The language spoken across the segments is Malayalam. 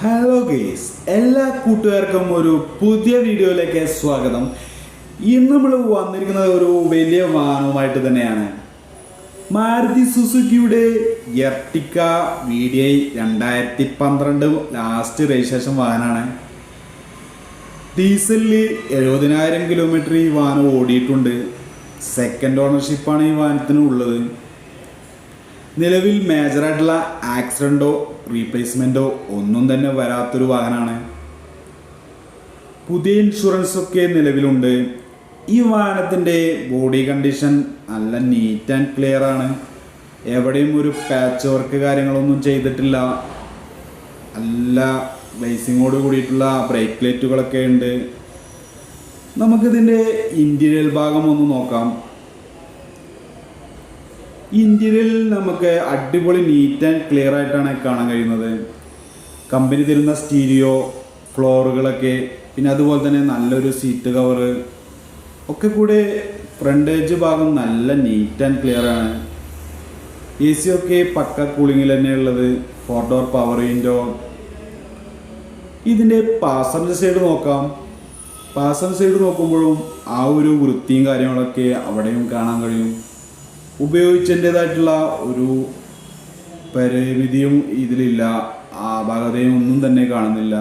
ഹലോ ഗേസ് എല്ലാ കൂട്ടുകാർക്കും ഒരു പുതിയ വീഡിയോയിലേക്ക് സ്വാഗതം. ഇന്ന് നമ്മൾ വന്നിരിക്കുന്നത് ഒരു വലിയ വാഹനവുമായിട്ട് തന്നെയാണ്. മാരുതി സുസുക്കിയുടെ എർട്ടിക്ക വി ഡി ഐ രണ്ടായിരത്തി പന്ത്രണ്ട് ലാസ്റ്റ് രജിസ്ട്രേഷൻ വാഹനമാണ്. ഡീസലിൽ എഴുപതിനായിരം കിലോമീറ്റർ ഈ വാഹനം ഓടിയിട്ടുണ്ട്. സെക്കൻഡ് ഓണർഷിപ്പാണ് ഈ വാഹനത്തിന് ഉള്ളത്. നിലവിൽ മേജറായിട്ടുള്ള ആക്സിഡന്റോ റീപ്ലേസ്മെന്റോ ഒന്നും തന്നെ വരാത്തൊരു വാഹനമാണ് പുതിയ ഇൻഷുറൻസ് ഒക്കെ നിലവിലുണ്ട്. ഈ വാഹനത്തിന്റെ ബോഡി കണ്ടീഷൻ നല്ല നീറ്റ് ആൻഡ് ക്ലിയർ ആണ്. എവിടെയും ഒരു പാച്ച് വർക്ക് കാര്യങ്ങളൊന്നും ചെയ്തിട്ടില്ല. നല്ല ബ്ലേസിങ്ങോട് കൂടിയിട്ടുള്ള ബ്രേക്ക് ലൈറ്റുകളൊക്കെ ഉണ്ട്. നമുക്കിതിന്റെ ഇന്റീരിയൽ ഭാഗം ഒന്ന് നോക്കാം. ഇന്ത്യയിൽ നമുക്ക് അടിപൊളി നീറ്റ് ആൻഡ് ക്ലിയർ ആയിട്ടാണ് കാണാൻ കഴിയുന്നത്. കമ്പനി തരുന്ന സ്റ്റീരിയോ ഫ്ലോറുകളൊക്കെ പിന്നെ അതുപോലെ തന്നെ നല്ലൊരു സീറ്റ് കവറ് ഒക്കെ കൂടെ ഫ്രണ്ടേജ് ഭാഗം നല്ല നീറ്റ് ആൻഡ് ക്ലിയർ ആണ്. എ സി ഒക്കെ പക്ക കൂളിങ്ങിൽ തന്നെ ഉള്ളത്. ഫോർ ഡോർ പവർ വിൻഡോ ഇതിന്റെ പാസഞ്ചർ സൈഡ് നോക്കാം. പാസഞ്ചർ സൈഡ് നോക്കുമ്പോഴും ആ ഒരു വൃത്തിയും കാര്യങ്ങളൊക്കെ അവിടെയും കാണാൻ കഴിയും. ഉപയോഗിച്ചതിന്റെതായിട്ടുള്ള ഒരു പരിമിതിയും ഇതിലില്ല. ആ ഭാഗതയും ഒന്നും തന്നെ കാണുന്നില്ല.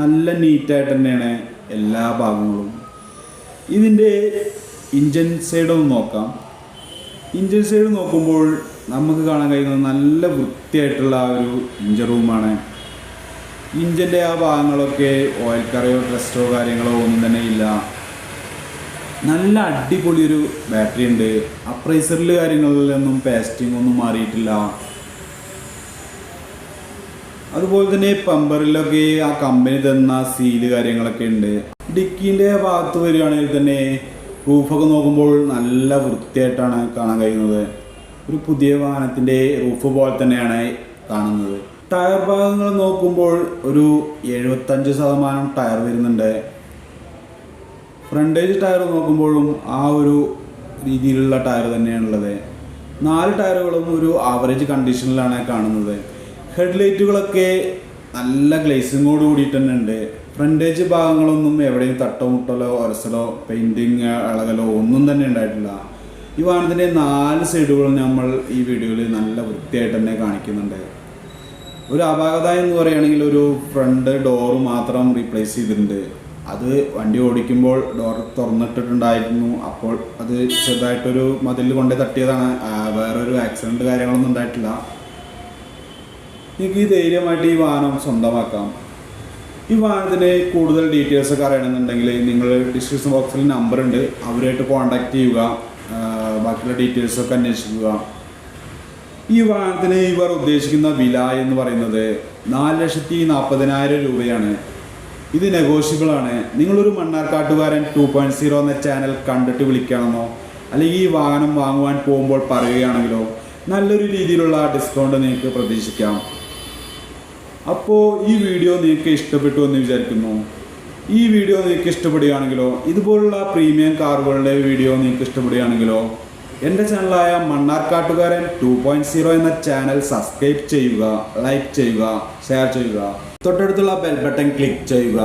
നല്ല നീറ്റായിട്ട് തന്നെയാണ് എല്ലാ ഭാഗങ്ങളും. ഇതിന്റെ ഇഞ്ചൻ സൈഡ് ഒന്ന് നോക്കാം. ഇഞ്ചൻ സൈഡ് നോക്കുമ്പോൾ നമുക്ക് കാണാൻ കഴിയുന്നത് നല്ല വൃത്തിയായിട്ടുള്ള ഒരു ഇഞ്ചൻ റൂമാണ് ഇഞ്ചിന്റെ ആ ഭാഗങ്ങളൊക്കെ ഓയിൽ കറയോ ഡ്രസ്റ്റോ കാര്യങ്ങളോ ഒന്നും തന്നെ ഇല്ല. നല്ല അടിപൊളി ഒരു ബാറ്ററി ഉണ്ട്. അപ്രൈസറിൽ കാര്യങ്ങളിലൊന്നും പേസ്റ്റിംഗ് ഒന്നും മാറിയിട്ടില്ല. അതുപോലെ തന്നെ പമ്പറിലൊക്കെ ആ കമ്പനി തന്ന സീൽ കാര്യങ്ങളൊക്കെ ഉണ്ട്. ഡിക്കിന്റെ ഭാഗത്ത് വരികയാണെങ്കിൽ തന്നെ റൂഫൊക്കെ നോക്കുമ്പോൾ നല്ല വൃത്തിയായിട്ടാണ് കാണാൻ കഴിയുന്നത്. ഒരു പുതിയ വാഹനത്തിന്റെ റൂഫ് പോലെ തന്നെയാണ് കാണുന്നത്. ടയർ ഭാഗങ്ങൾ നോക്കുമ്പോൾ ഒരു എഴുപത്തഞ്ച് ശതമാനം ടയർ വരുന്നുണ്ട്. ഫ്രണ്ടേജ് ടയർ നോക്കുമ്പോഴും ആ ഒരു രീതിയിലുള്ള ടയർ തന്നെയാണുള്ളത്. നാല് ടയറുകളും ഒരു ആവറേജ് കണ്ടീഷനിലാണ് കാണുന്നത്. ഹെഡ്ലൈറ്റുകളൊക്കെ നല്ല ഗ്ലേസിങ്ങോട് കൂടിയിട്ട് തന്നെ ഉണ്ട്. ഫ്രണ്ടേജ് ഭാഗങ്ങളൊന്നും എവിടെയും തട്ടമുട്ടലോ ഒരസലോ പെയിന്റിങ് ഇളകലോ ഒന്നും തന്നെ ഉണ്ടായിട്ടില്ല. ഈ വാഹനത്തിന്റെ നാല് സൈഡുകളും നമ്മൾ ഈ വീഡിയോയിൽ നല്ല വൃത്തിയായിട്ട് തന്നെ കാണിക്കുന്നുണ്ട്. ഒരു അപാകത എന്ന് പറയുകയാണെങ്കിൽ ഒരു ഫ്രണ്ട് ഡോറ് മാത്രം റീപ്ലേസ് ചെയ്തിട്ടുണ്ട്. അത് വണ്ടി ഓടിക്കുമ്പോൾ ഡോർ തുറന്നിട്ടിട്ടുണ്ടായിരുന്നു. അപ്പോൾ അത് ചെറുതായിട്ടൊരു മതിൽ കൊണ്ട് തട്ടിയതാണ്. വേറൊരു ആക്സിഡന്റ് കാര്യങ്ങളൊന്നും ഉണ്ടായിട്ടില്ല. എനിക്ക് ധൈര്യമായിട്ട് ഈ വാഹനം സ്വന്തമാക്കാം. ഈ വാഹനത്തിന് കൂടുതൽ ഡീറ്റെയിൽസ് ഒക്കെ അറിയണമെന്നുണ്ടെങ്കിൽ നിങ്ങൾ ഡിസ്ക്രിപ്ഷൻ ബോക്സിൽ നമ്പർ ഉണ്ട്. അവരുമായിട്ട് കോൺടാക്ട് ചെയ്യുക. ബാക്കിയുള്ള ഡീറ്റെയിൽസൊക്കെ അന്വേഷിക്കുക. ഈ വാഹനത്തിന് ഇവർ ഉദ്ദേശിക്കുന്ന വില എന്ന് പറയുന്നത് നാല് ലക്ഷത്തി നാൽപ്പതിനായിരം രൂപയാണ്. ഇത് നെഗോഷ്യബിൾ ആണ്. നിങ്ങളൊരു മണ്ണാർക്കാട്ടുകാരൻ ടു പോയിന്റ് സീറോ എന്ന ചാനൽ കണ്ടിട്ട് വിളിക്കണമെന്നോ അല്ലെങ്കിൽ ഈ വാഹനം വാങ്ങുവാൻ പോകുമ്പോൾ പറയുകയാണെങ്കിലോ നല്ലൊരു രീതിയിലുള്ള ഡിസ്കൗണ്ട് നിങ്ങൾക്ക് പ്രതീക്ഷിക്കാം. അപ്പോൾ ഈ വീഡിയോ നിങ്ങൾക്ക് ഇഷ്ടപ്പെട്ടു എന്ന് വിചാരിക്കുന്നു. ഈ വീഡിയോ നിങ്ങൾക്ക് ഇഷ്ടപ്പെടുകയാണെങ്കിലോ ഇതുപോലുള്ള പ്രീമിയം കാറുകളുടെ വീഡിയോ നിങ്ങൾക്ക് ഇഷ്ടപ്പെടുകയാണെങ്കിലോ എന്റെ ചാനലായ മണ്ണാർക്കാട്ടുകാരൻ ടു പോയിന്റ് സീറോ എന്ന ചാനൽ സബ്സ്ക്രൈബ് ചെയ്യുക ലൈക്ക് ചെയ്യുക ഷെയർ ചെയ്യുക. തൊട്ടടുത്തുള്ള ബെൽ ബട്ടൺ ക്ലിക്ക് ചെയ്യുക.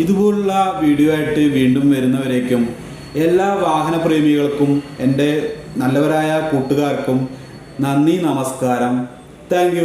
ഇതുപോലുള്ള വീഡിയോ ആയിട്ട് വീണ്ടും വരുന്നവരേക്കും എല്ലാ വാഹന പ്രേമികൾക്കും എന്റെ നല്ലവരായ കൂട്ടുകാർക്കും നന്ദി നമസ്കാരം. താങ്ക്